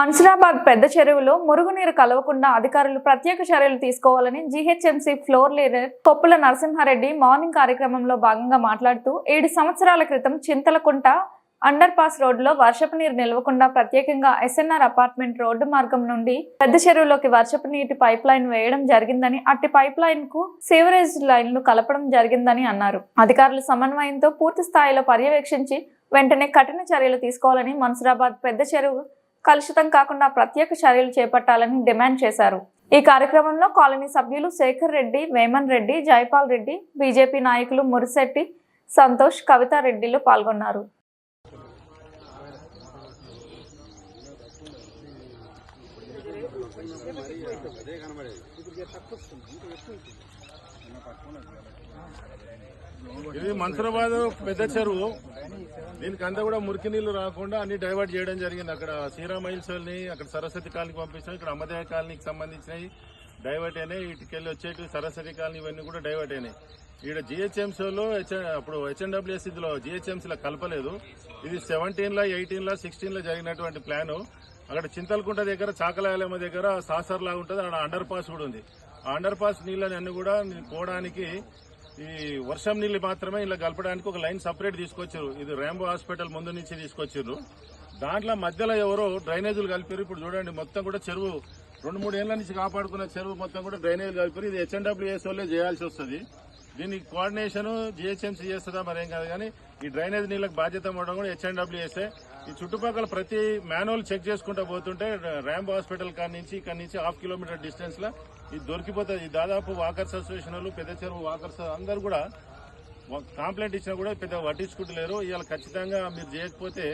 మన్సిరాబాద్ పెద్ద చెరువులో మురుగునీరు కలవకుండా అధికారులు ప్రత్యేక చర్యలు తీసుకోవాలని GHMC floor leader Koppula Narasimha Reddy morning కార్యక్రమంలో భాగంగా మాట్లాడుతూ ఏడు సంవత్సరాల క్రితం చింతలకుంట అండర్ పాస్ రోడ్డులో వర్షపు నీరు నిలవకుండా ప్రత్యేకంగా ఎస్ఎన్ఆర్ అపార్ట్మెంట్ రోడ్డు మార్గం నుండి పెద్ద చెరువులోకి వర్షపు నీటి పైప్ లైన్ వేయడం జరిగిందని అట్టి పైప్ లైన్కు సీవరేజ్ లైన్లు కలపడం జరిగిందని అన్నారు. అధికారుల సమన్వయంతో పూర్తి స్థాయిలో పర్యవేక్షించి వెంటనే కఠిన చర్యలు తీసుకోవాలని మన్సిరాబాద్ పెద్ద చెరువు కలుషితం కాకుండా ప్రత్యేక చర్యలు చేపట్టాలని డిమాండ్ చేశారు. ఈ కార్యక్రమంలో కాలనీ సభ్యులు శేఖర్ రెడ్డి వేమన్ రెడ్డి జైపాల్ రెడ్డి బీజేపీ నాయకులు మురిశెట్టి సంతోష్ కవితారెడ్డిలు పాల్గొన్నారు. ఇది మన్సరాబాద్ పెద్ద చెరువు. దీనికి అంతా కూడా మురికి నీళ్ళు రాకుండా అన్ని డైవర్ట్ చేయడం జరిగింది. అక్కడ శ్రీరామ్ మైల్స్ అక్కడ సరస్వతి కాలనీకి పంపించాం ఇక్కడ అమ్మదేవ కాలనీకి సంబంధించినవి డైవర్ట్ అయినాయి. ఇటుకెళ్ళి వచ్చేటి సరస్వతి కాలనీ ఇవన్నీ కూడా డైవర్ట్ అయినాయి. ఇక్కడ జిహెచ్ఎంసీలో అప్పుడు హెచ్ఎండబ్ల్యూఎస్ ఇందులో జిహెచ్ఎంసీలో కలపలేదు. ఇది సెవెంటీన్లో ఎయిటీన్లో సిక్స్టీన్లో జరిగినటువంటి ప్లాను. అక్కడ చింతలకుంట దగ్గర చాకలాయలమ్మ దగ్గర సాసర్ లాగా ఉంటుంది. అక్కడ అండర్ పాస్ కూడా ఉంది. ఆ అండర్ పాస్ నీళ్ళని అన్ని కూడా పోవడానికి ఈ వర్షం నీళ్ళు మాత్రమే ఇలా కలపడానికి ఒక లైన్ సపరేట్ తీసుకొచ్చారు. ఇది ర్యాంబో హాస్పిటల్ ముందు నుంచి తీసుకొచ్చారు. దాంట్లో మధ్యలో ఎవరో డ్రైనేజీలు కలిపారు. ఇప్పుడు చూడండి మొత్తం కూడా చెరువు రెండు మూడు ఏళ్ళ నుంచి కాపాడుకున్న చెరువు మొత్తం కూడా డ్రైనేజ్ కలిపారు. ఇది హెచ్ఎండబ్ల్యూఎస్ వాళ్ళే చేయాల్సి వస్తుంది. దీనికి కోఆర్డినేషన్ జిహెచ్ఎంసీ చేస్తుందా మరేం కాదు కానీ ఈ డ్రైనేజ్ నీళ్ళకి బాధ్యత ఇవ్వడం కూడా హెచ్ఎన్డబ్ల్యూఎస్ఏ ఈ చుట్టుపక్కల ప్రతి మాన్యువల్ చెక్ చేసుకుంటూ పోతుంటే ర్యాంబో హాస్పిటల్ కాడ నుంచి ఇక్కడ నుంచి హాఫ్ కిలోమీటర్ డిస్టెన్స్లో ఇది దొరికిపోతుంది. ఈ దాదాపు వాకర్స్ అసోసియేషన్ వాళ్ళు పెద్ద చెరువు వాకర్స్ అందరు కూడా కంప్లైంట్ ఇచ్చినా కూడా పెద్ద పట్టించుకుంటలేరు. ఇవాళ ఖచ్చితంగా మీరు చేయకపోతే